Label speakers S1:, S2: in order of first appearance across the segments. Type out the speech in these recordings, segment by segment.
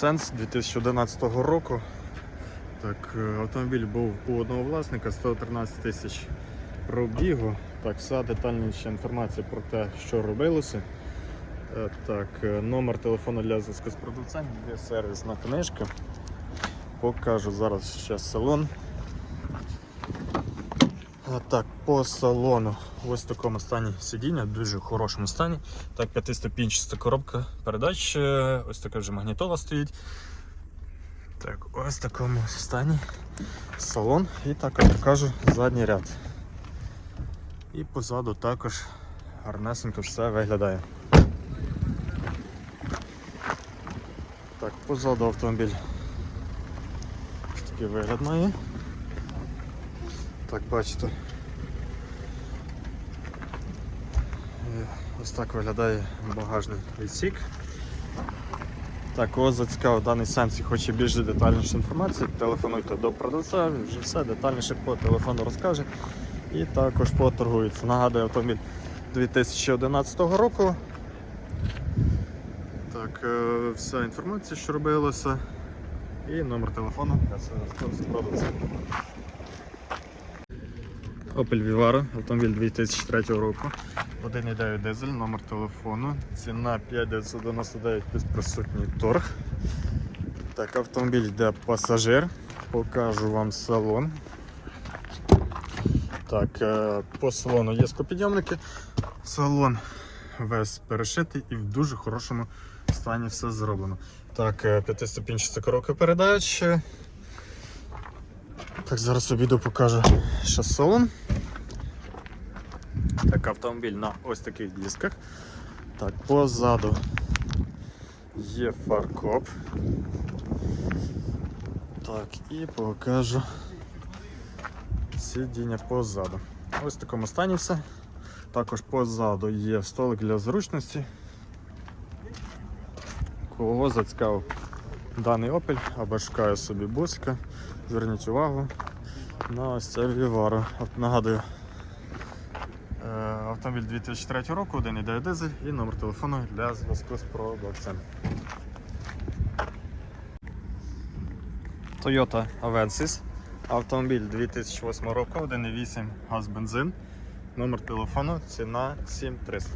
S1: Sense 2011 року. Так, е, автомобіль був у одного власника 113 тисяч пробігу. Так, вся детальніша інформація про те, що робилося. Е, Так, е, номер телефону для зв'язку з продавцем, є сервісна книжка. Покажу зараз ще салон. А, Так, по салону ось в такому стані сидіння, в дуже хорошому стані. Так, п'ятиступінчаста коробка передач, е, ось така вже магнітола стоїть. Так, ось в такому стані салон і також покажу задній ряд. І позаду також гарнесенько все виглядає. Так, позаду автомобіль такий вигляд має. Так, бачите. Е, Ось так виглядає багажний відсік. Так, кого зацікавив даний сенс і хоче більш детальніше інформації, телефонуйте до продавця, вже все детальніше по телефону розкаже і також поторгується. Нагадую, автомобіль 2011 року. Так, е, вся інформація, що робилося, і номер телефону для продавцем. Opel Vivaro, автомобіль 2003 року. 1,9 дизель, номер телефону. Ціна 5999 плюс присутній торг. Так, автомобіль йде пасажир. Покажу вам салон. Так, е, по салону є склопідйомники. Салон весь перешитий і в дуже хорошому стані все зроблено. Так, е, п'ятиступінчаста коробка передач. Так, зараз обіду покажу ще салон. Так, автомобіль на ось таких дисках. Так, позаду є фаркоп. Так, і покажу сидіння позаду. Ось в такому стані все. Також позаду є столик для зручності. Кого зацікавив даний Opel або шукає собі бусика, зверніть увагу на ось це Vivaro. От Нагадую, автомобіль 2003 року, 1,9 дизель і номер телефону для зв'язку з продавцем. Toyota Avensis. Автомобіль 2008 року, 1,8 газ бензин. Номер телефону, ціна 7300.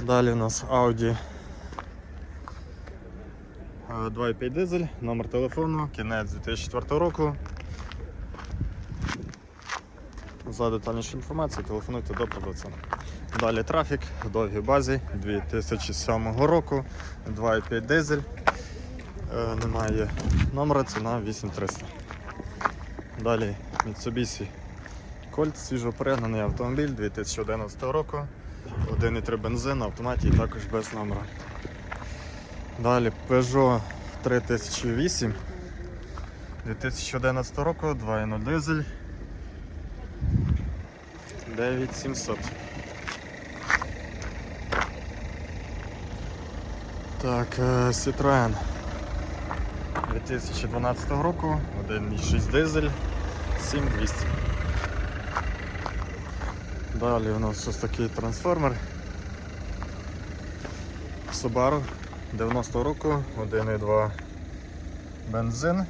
S1: Далі у нас Audi е, 2,5 дизель, номер телефону, кінець 2004 року. За детальнішу інформацію телефонуйте до продавця. Далі трафік в довгій базі 2007 року, 2,5 дизель. Е, Немає номера, ціна 8300. Далі Mitsubishi Colt, свіжопригнаний автомобіль 2011 року. 1,3 бензин на автоматі також без номера. Далі Peugeot 3008 2011 року, 2.0 дизель 9700. Так, е, Citroen 2012 року, 1.6 дизель 7200. Далі у нас ось такий трансформер. Subaru 90 року, 1,2 бензин. Е,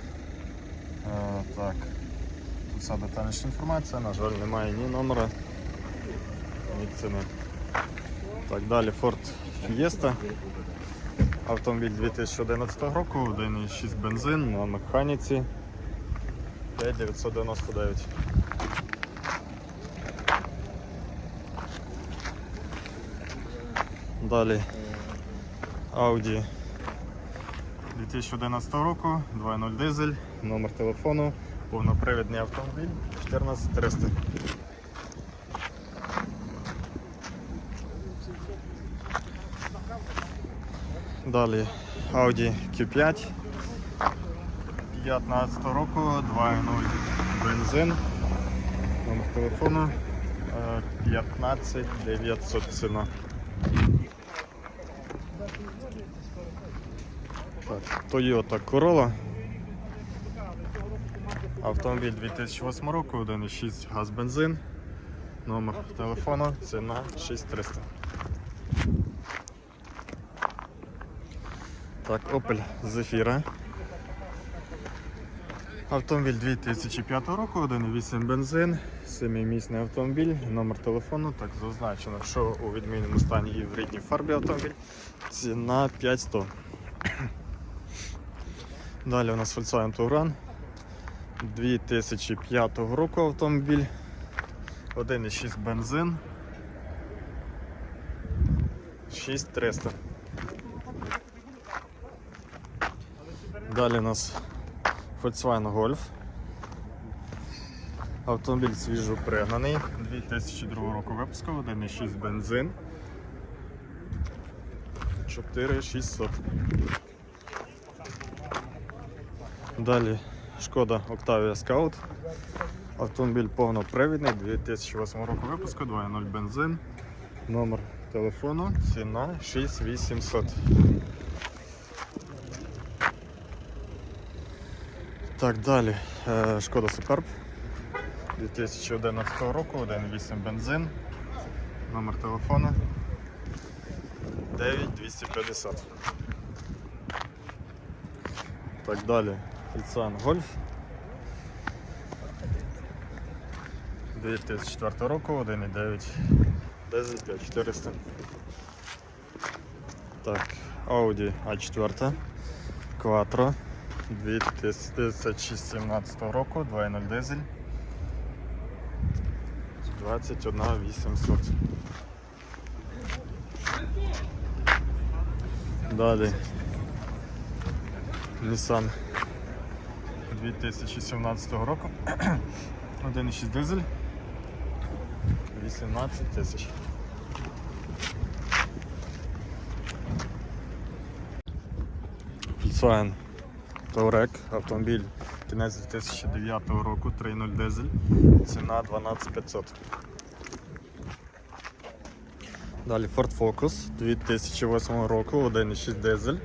S1: так. Тут вся детальніша інформація, на жаль, немає ні номера, ні. Так, далі Ford Fiesta. Автомобіль 2011 року, 1,6 бензин на механіці 5999. Далі Audi 2011 року, 2.0 дизель, номер телефону, повнопривідний автомобіль 14300. Далі Audi Q5 15 року, 2.0 бензин, номер телефону е, 15900 ціна. Так, Toyota Corolla. Автомобіль 2008 року, 1,6 газ бензин. Номер телефону, ціна 6300. Так, Opel Zafira. Автомобіль 2005 року, 1.8 бензин, 7-місний автомобіль, номер телефону, так зазначено, що у відмінному стані і в рідній фарбі автомобіль. Ціна 5100. Далі у нас Volkswagen Touran 2005 року автомобіль, 1.6 бензин, 6300. Далі у нас Volkswagen Golf. Автомобіль свіжо пригнаний, 2002 року випуску, 1.6 бензин. 4600. Далі шкода Octavia Scout. Автомобіль повнопривідний, 2008 року випуску, 2.0 бензин. Номер телефону, ціна 6800. Так, далі. Е, Шкода Superb 2011 року, 1.8 бензин. Номер телефону 9250. Так, далі. Volkswagen Golf 2004 року, 1.9 дизель 5400. Так, Audi A4 Quattro 2017 року, 2.0 дизель 21 800. Далі Nissan 2017 року. 1.6 дизель 18 тисяч. Volkswagen Touareg, автомобіль кінець 2009 року, 3.0 дизель, ціна 12500. Далі Ford Focus 2008 року, 1.6 дизель.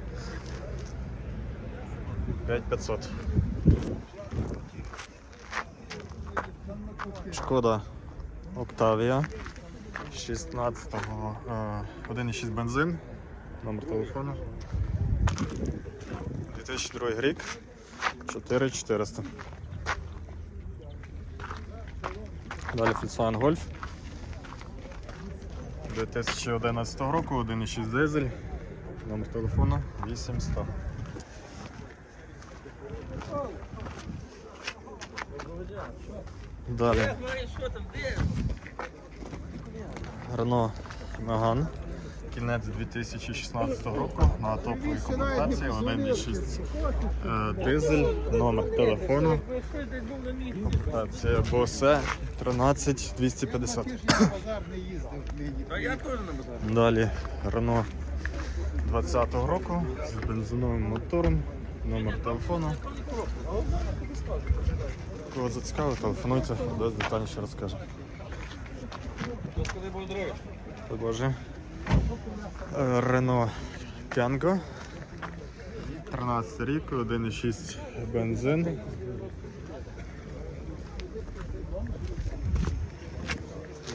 S1: 5500. Шкода Octavia 16-го, е, 1.6 бензин, номер телефону. 2002 рік, 4400. Далі Volkswagen Golf 2011 року, 1.6 дизель, номер телефону 800. Далі. Рено Меган. Кінець 2016 року на топовій комплектації 1.6 е, дизель, номер телефону. Комплектація Bose 13250. Далі Рено 20-го року з бензиновим мотором, номер телефону. Кого зацікавить, телефонуйте, десь детальніше розкаже. Боже. Рено Кянго. 13 рік, 1,6 бензин.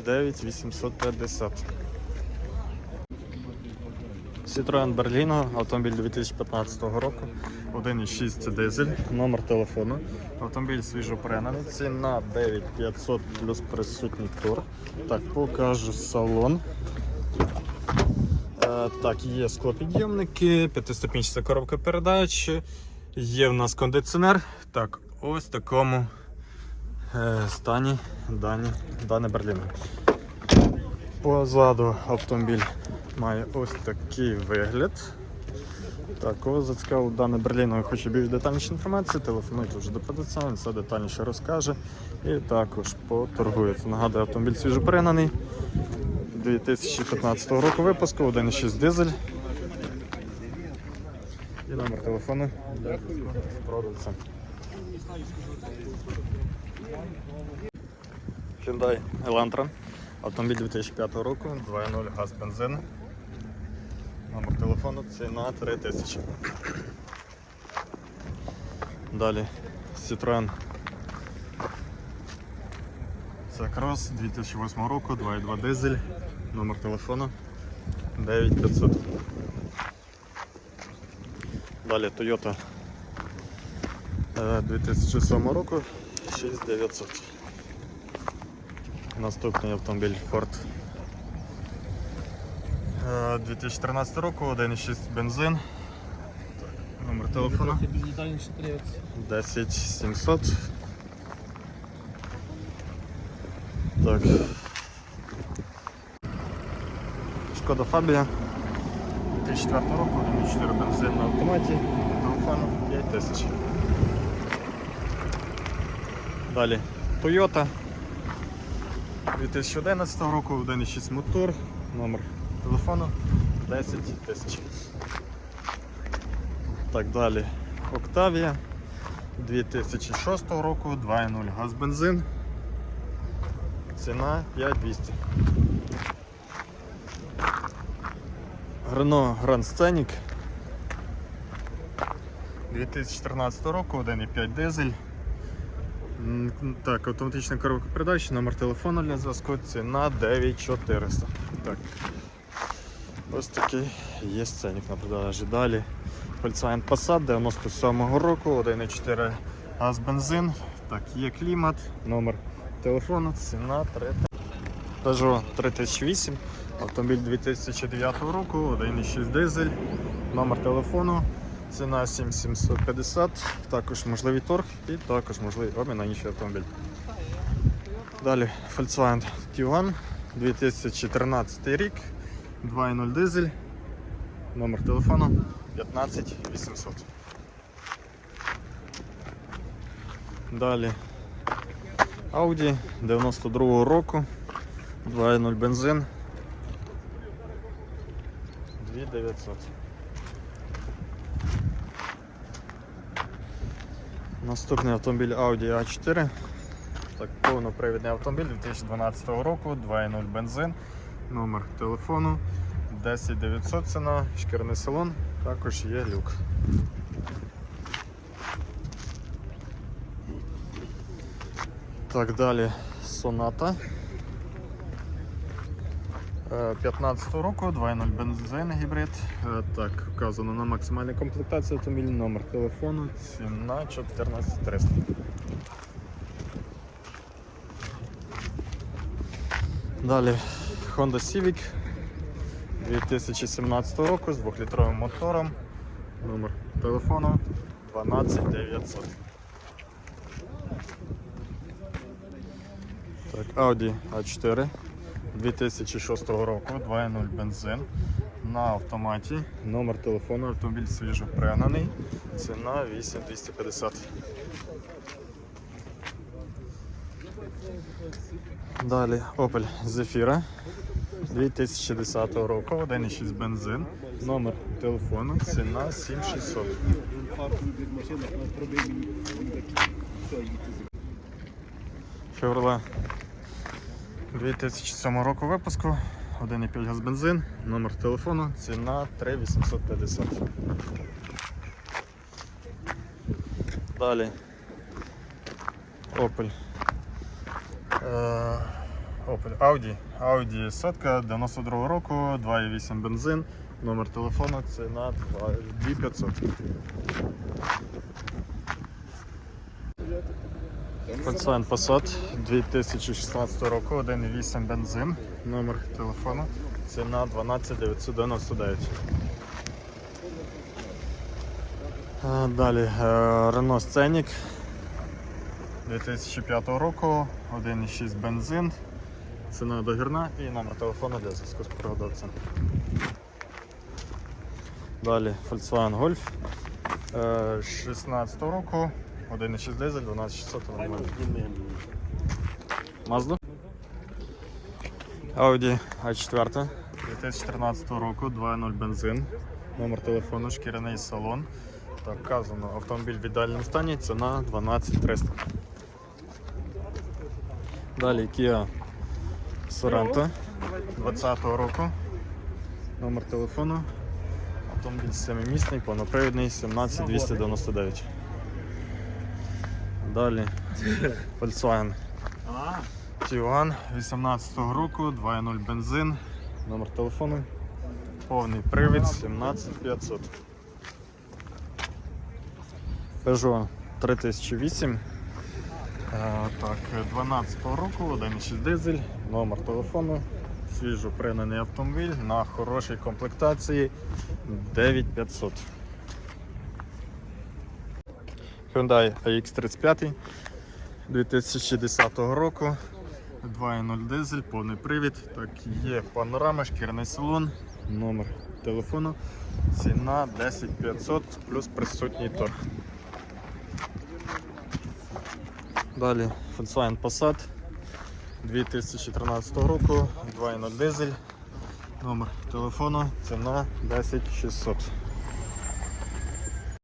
S1: Дев'ять 850. Citroen Berlino, автомобіль 2015 року, 1,6 дизель, номер телефону. Автомобіль свіжо ціна 9500 плюс присутній тур. Так, покажу салон. Е, так, є склопідйомники, п'ятиступінчата коробка передач, є в нас кондиціонер. Так, ось в такому е, стані дані, дане Берліно. Позаду автомобіль має ось такий вигляд. Так, кого зацікавив дане Берліно і хоче більш детальніше інформації, телефонуйте вже до продавця, він все детальніше розкаже і також поторгується. Нагадую, автомобіль свіжопригнаний 2015 року випуску, 1.6 дизель. І номер телефону продавця. Hyundai Elantra. Автомобіль 2005 року, 2.0 газ бензин. Номер телефону ціна 3000. Далі Citroen це крос 2008 року, 2.2 дизель, номер телефону 9500. Далі Toyota е, 2007 року 6900. Наступний автомобіль Ford. Е, 2013 року 1,6 бензин. Номер телефону.
S2: Трохи більш детальніше подивитися.
S1: 10700. Так. Шкода Фабія. 2004 року, 1,4 бензин на автоматі, телефону 5000. Далі Toyota 2011 року, 1,6 мотор, номер телефону 10 тисяч. Так, далі Octavia 2006 року, 2.0 газ бензин. Ціна 5200. Renault Grand Scenic 2014 року, 1.5 дизель. Так, автоматична коробка передач, номер телефону для зв'язку, ціна 9400. Так. Ось такий є сценік на продажі. Далі Volkswagen Passat 97-го року, 1.4 газ бензин. Так, є клімат, номер телефону, ціна 3. Peugeot 3008, автомобіль 2009 року, 1.6 дизель, номер телефону, ціна 7750, також можливий торг і також можливий обмін на інший автомобіль. Далі Volkswagen Tiguan 2013 рік, 2.0 дизель, номер телефону 15800. Далі Audi 92 року, 2.0 бензин. 2900. Наступний автомобіль Audi A4. Так, повнопривідний автомобіль 2012 року, 2.0 бензин, номер телефону 10900 ціна, шкірний салон, також є люк. Так, далі Соната. 15 року, 2.0 бензин гібрид. Е, Так, вказано на максимальній комплектації автомобіль, номер телефону, ціна 14300. Далі Honda Civic 2017 року з 2-літровим мотором. Номер телефону 12900. Audi A4 2006 року, 2.0 бензин на автоматі. Номер телефону, автомобіль свіжо пригнаний. Ціна 8250. Далі Opel Zafira 2010 року, 1.6 бензин. Номер телефону, ціна 7600. Chevrolet 2007 року випуску, 1,5 газ бензин, номер телефону, ціна 3850. Далі Opel. Е, Opel Audi. Audi сотка 92 року, 2,8 бензин, номер телефону, ціна 2500. Volkswagen Passat 2016 року, 1,8 бензин, номер телефону, ціна 12999. Е, Далі е, Renault Scenic 2005 року, 1,6 бензин, ціна догірна і номер телефону для зв'язку з продавцем. Далі Volkswagen Golf е, 16 року, 1,6 дизель, 12600 автомобіль. Mazda. Audi A4 2014 року, 2.0 бензин, номер телефону, шкіряний салон. Так, вказано, автомобіль в ідеальному стані, ціна 12300. Далі Kia Sorento 20 року. Номер телефону. Автомобіль 7-місний, повнопривідний, 17299. Далі Volkswagen Tiguan 18 року, 2.0 бензин, номер телефону, повний привід 17500. Peugeot 3008. Е, Так, 12 року, 1,6 дизель, номер телефону, свіжо пригнаний автомобіль на хорошій комплектації 9500. Hyundai AX35 2010 року. 2.0 дизель, повний привід. Так, є панорама, шкіряний салон, номер телефону. Ціна 10500 плюс присутній торг. Далі Volkswagen Passat 2013 року, 2.0 дизель, номер телефону, ціна 10600.